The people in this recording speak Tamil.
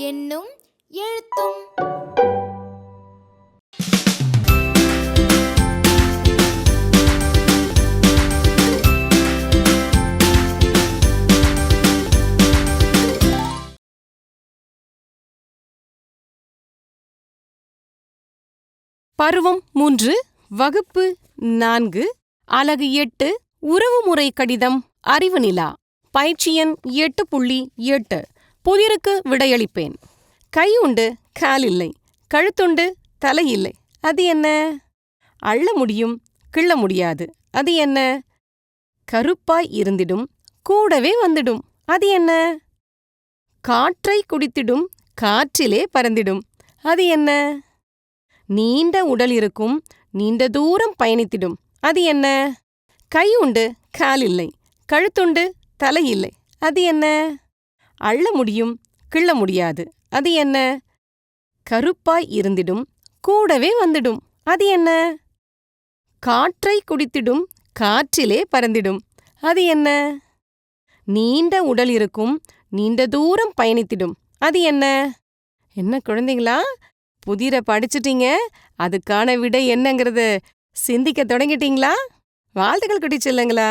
என்னும் எழுத்தும் பருவம் மூன்று வகுப்பு நான்கு அலகு எட்டு உறவுமுறை கடிதம் அறிவு நிலா. பயிற்சி எண் எட்டு புள்ளி எட்டு. புதிருக்கு விடையளிப்பேன். கை உண்டு கால் இல்லை. கழுத்துண்டு தலை இல்லை. அது என்ன? அள்ள முடியும் கிள்ள முடியாது. அது என்ன? கருப்பாய் இருந்திடும் கூடவே வந்துடும். அது என்ன? காற்றை குடித்திடும் காற்றிலே பறந்திடும். அது என்ன? நீண்ட உடல் இருக்கும் நீண்ட தூரம் பயணித்திடும். அது என்ன? கை உண்டு கால் இல்லை. கழுத்துண்டு தலை இல்லை. அது என்ன? அள்ள முடியும் கிள்ள முடியாது. அது என்ன? கருப்பாய் இருந்திடும் கூடவே வந்துடும். அது என்ன? காற்றை குடித்திடும் காற்றிலே பறந்திடும். அது என்ன? நீண்ட உடல் இருக்கும் நீண்ட தூரம் பயணித்திடும். அது என்ன? என்ன குழந்தைங்களா? புதிர படிச்சிட்டீங்க? அதுக்கான விடை என்னங்கிறத சிந்திக்க தொடங்கிட்டீங்களா? வாழ்த்துக்கள் குட்டி செல்லுங்களா?